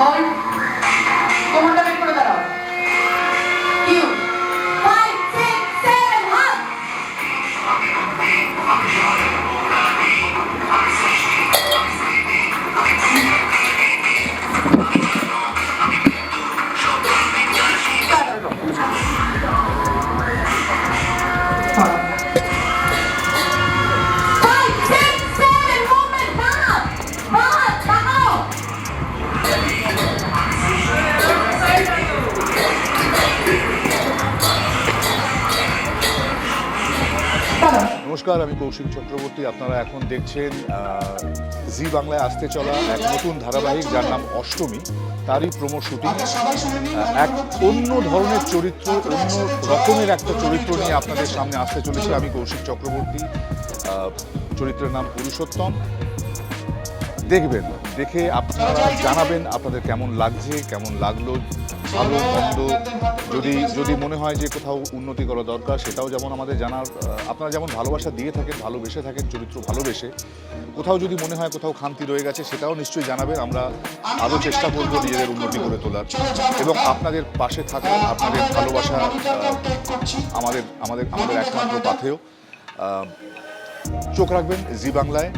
apoio নমস্কার আমি কৌশিক চক্রবর্তী। আপনারা এখন দেখছেন জি বাংলায় আসতে চলা এক নতুন ধারাবাহিক যার নাম অষ্টমী। তারই প্রোমো শুটিং এক অন্য ধরনের চরিত্র অন্য রকমের একটা চরিত্র নিয়ে আপনাদের সামনে আসতে চলেছে আমি কৌশিক চক্রবর্তী। আহ, চরিত্রের নাম পুরুষোত্তম। দেখবেন দেখে আপনারা জানাবেন আপনাদের কেমন লাগছে কেমন লাগল। ভালো মন্দ যদি যদি মনে হয় যে কোথাও উন্নতি করা দরকার সেটাও যেমন আমাদের জানার আপনারা যেমন ভালোবাসা দিয়ে থাকেন ভালোবেসে থাকেন চরিত্র ভালোবেসে কোথাও যদি মনে হয় কোথাও খান্তি রয়ে গেছে সেটাও নিশ্চয়ই জানাবেন আমরা আরও চেষ্টা করব নিজেদের উন্নতি করে তোলার। এবং আপনাদের পাশে থাকা আপনাদের ভালোবাসা আমাদের আমাদের আমাদের একমাত্র আহ, চোখ রাখবেন জি বাংলায়।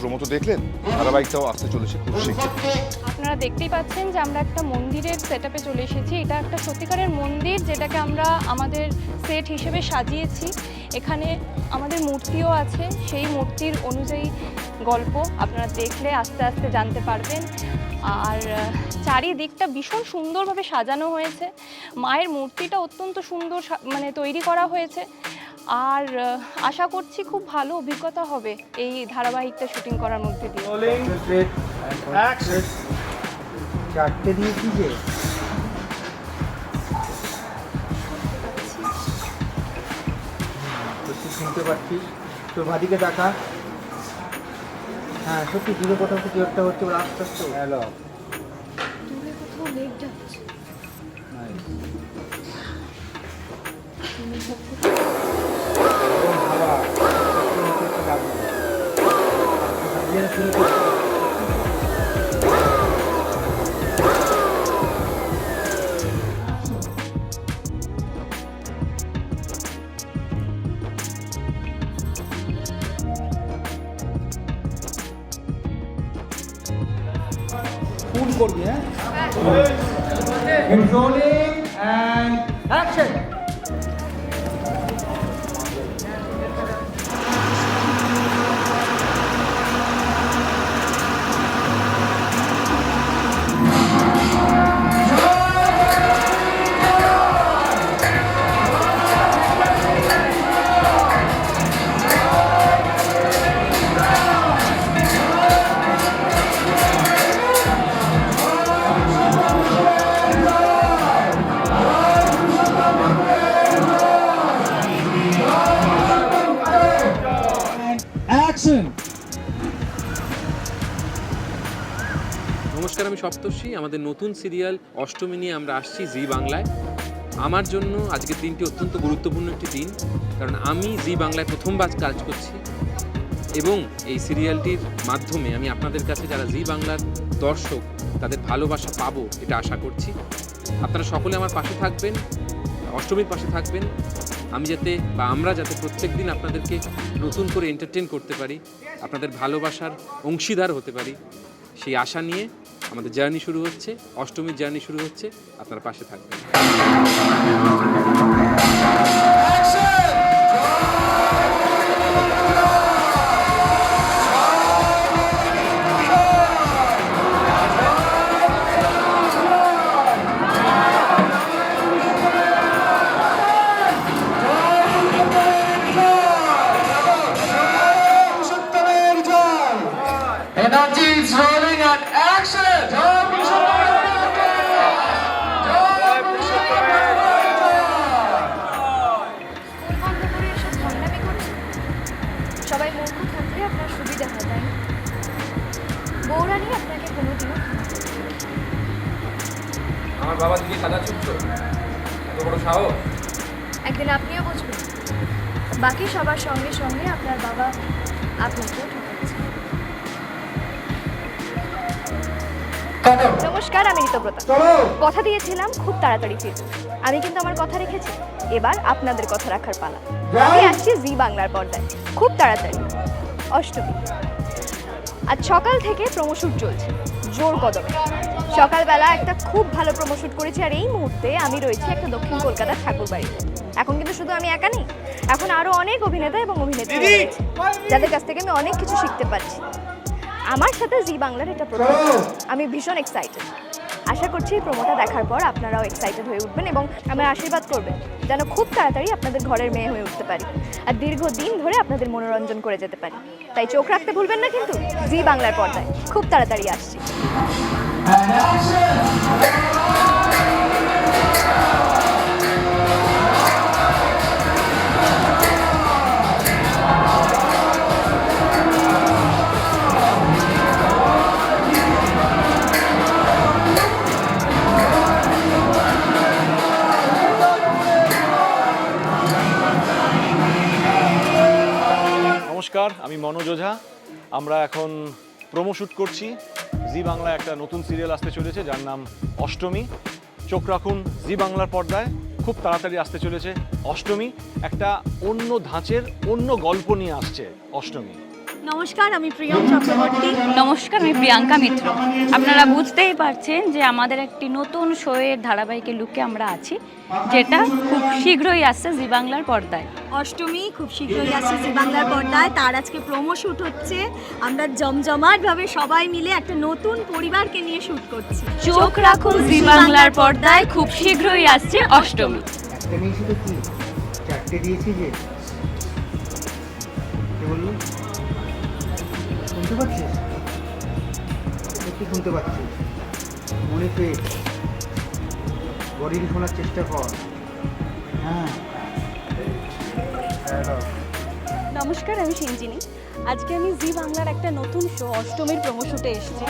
প্রমোত দেখলেন? ধারাবাহিকটাও আসতে চলেছে খুব শীঘ্রই। আপনারা দেখতেই পাচ্ছেন যে আমরা একটা মন্দিরের সেট চলে এসেছি। এটা একটা সত্যিকারের মন্দির যেটাকে আমরা আমাদের সেট হিসেবে সাজিয়েছি। এখানে আমাদের মূর্তিও আছে। সেই মূর্তির অনুযায়ী গল্প আপনারা দেখলে আস্তে আস্তে জানতে পারবেন। আর চারিদিকটা ভীষণ সুন্দরভাবে সাজানো হয়েছে। মায়ের মূর্তিটা অত্যন্ত সুন্দর মানে তৈরি করা হয়েছে। আর আশা করছি খুব ভালো অভিজ্ঞতা হবে এই ধারাবাহিকটা শুটিং করার মধ্যে দিয়ে. চারটে দিয়েছি যে। শুনতে পাচ্ছিস। তোর ভাদিকে দেখা। হ্যাঁ সত্যি দূরে কোথাও কিছু একটা হচ্ছে ওরা আস্তে আস্তে hello Good morning and action! আমি সপ্তর্ষি, আমাদের নতুন সিরিয়াল অষ্টমী নিয়ে আমরা আসছি জি বাংলায়। আমার জন্য আজকের দিনটি অত্যন্ত গুরুত্বপূর্ণ একটি দিন, কারণ আমি জি বাংলায় প্রথমবার কাজ করছি এবং এই সিরিয়ালটির মাধ্যমে আমি আপনাদের কাছে যারা জি বাংলার দর্শক, তাদের ভালোবাসা পাবো এটা আশা করছি। আপনারা সকলে আমার পাশে থাকবেন, অষ্টমীর পাশে থাকবেন। আমি যাতে বা আমরা যাতে প্রত্যেক দিন আপনাদেরকে নতুন করে এন্টারটেন করতে পারি, আপনাদের ভালোবাসার অংশীদার হতে পারি, সেই আশা নিয়ে আমাদের জার্নি শুরু হচ্ছে অষ্টমীর জার্নি শুরু হচ্ছে আপনারা পাশে থাকবেন। Energy is rolling. বৌরানি আপনাকে কোনোদিনও। আমার বাবা দিকে সাদা চুপছো এত বড় সাহস। একদিন আপনিও বুঝবেন। বাকি সবার সঙ্গে সঙ্গে আপনার বাবা আপনাকেও নমস্কার নমস্কার আমি ঋতব্রতা কথা দিয়েছিলাম খুব তাড়াতাড়ি ফিরব আমি কিন্তু আমার কথা রেখেছি। এবার আপনাদের কথা রাখার পালা। আমি আসছি জি বাংলার পর্দায়। খুব তাড়াতাড়ি। অষ্টমী। আজ সকাল থেকে প্রমোশুট চলছে। জোর কদমে। সকালবেলা একটা খুব ভালো প্রমোশুট করেছি আর এই মুহূর্তে আমি রয়েছি একটা দক্ষিণ কলকাতার ঠাকুর বাড়িতে। এখন কিন্তু শুধু আমি একা নেই এখন আরও অনেক অভিনেতা এবং অভিনেত্রী রয়েছে যাদের কাছ থেকে আমি অনেক কিছু শিখতে পারছি। আমার সাথে জি বাংলার এটা প্রথম আমি ভীষণ এক্সাইটেড আশা করছি প্রোমোটা দেখার পর আপনারাও এক্সাইটেড হয়ে উঠবেন এবং আমার আশীর্বাদ করবেন, যেন খুব তাড়াতাড়ি আপনাদের ঘরের মেয়ে হয়ে উঠতে পারি আর দীর্ঘদিন ধরে আপনাদের মনোরঞ্জন করে যেতে পারি। তাই চোখ রাখতে ভুলবেন না কিন্তু জি বাংলার পর্দায়, খুব তাড়াতাড়ি আসছি। নমস্কার, আমি মনোজ ওঝা। আমরা এখন প্রোমো শ্যুট করছি। জি বাংলা একটা নতুন সিরিয়াল আসতে চলেছে, যার নাম অষ্টমী। চোখ রাখুন জি বাংলার পর্দায়, খুব তাড়াতাড়ি আসতে চলেছে অষ্টমী। একটা অন্য ধাঁচের অন্য গল্প নিয়ে আসছে অষ্টমী। নমস্কার আমি প্রিয়ম চক্রবর্তী। নমস্কার আমি প্রিয়াঙ্কা মিত্র। আপনারা বুঝতেই পারছেন যে আমাদের একটি নতুন শোয়ের ধারাবাহিকের লুকে আমরা আছি যেটা খুব শীঘ্রই আসছে জি বাংলার পর্দায়। অষ্টমী খুব শীঘ্রই আসছে জি বাংলার পর্দায় তার আজকে প্রোমো শ্যুট হচ্ছে। আমরা জমজমাটভাবে সবাই মিলে একটা নতুন পরিবারকে নিয়ে শ্যুট করছি। চোখ রাখুন জি বাংলার পর্দায় খুব শীঘ্রই আসছে অষ্টমী। দিয়েছি যে। বলল? শুনতে পাচ্ছিস? সত্যি শুনতে পাচ্ছিস। মনে শোনার চেষ্টা কর। হ্যাঁ। নমস্কার, আমি সিঞ্জিনি। আজকে আমি জি বাংলার একটা নতুন শো অষ্টমীর প্রমোশুটে এসেছি।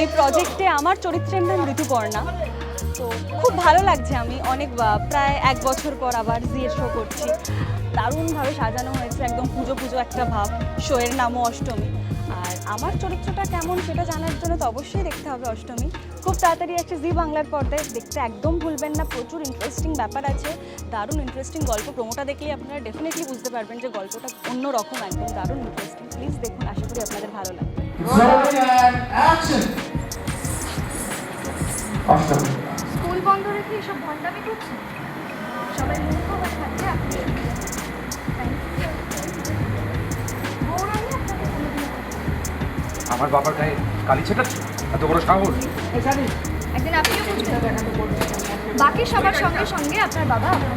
এই প্রজেক্টে আমার চরিত্রের নাম ঋতুপর্ণা তো খুব ভালো লাগছে আমি। অনেক প্রায় এক বছর পর আবার জি এর শো করছি। দারুণভাবে সাজানো হয়েছে, একদম পুজো পুজো একটা ভাব। শোয়ের নামও অষ্টমী। আর আমার চরিত্রটা কেমন সেটা জানার জন্য তো অবশ্যই দেখতে হবে অষ্টমী। খুব তাড়াতাড়ি একটা জি বাংলার পর্দায় দেখতে একদম ভুলবেন না প্রচুর ইন্টারেস্টিং ব্যাপার আছে দারুণ ইন্টারেস্টিং গল্প। প্রোমোটা দেখলেই আপনারা ডেফিনেটলি বুঝতে পারবেন যে গল্পটা অন্য রকম একদম দারুণ ইন্টারেস্টিং প্লিজ দেখুন আশা করি আপনাদের ভালো লাগবে। স্কুল বন্ধ রেখে এসব ভণ্ডামি করছে সবাই মূর্খ হয়ে আপনি? আমার বাবার গায়ে কালি ছেটাচ্ছ? এত বড় সাহস। একদিন আপনিও বুঝবেন বাকি সবার সঙ্গে সঙ্গে আপনার বাবা আপনার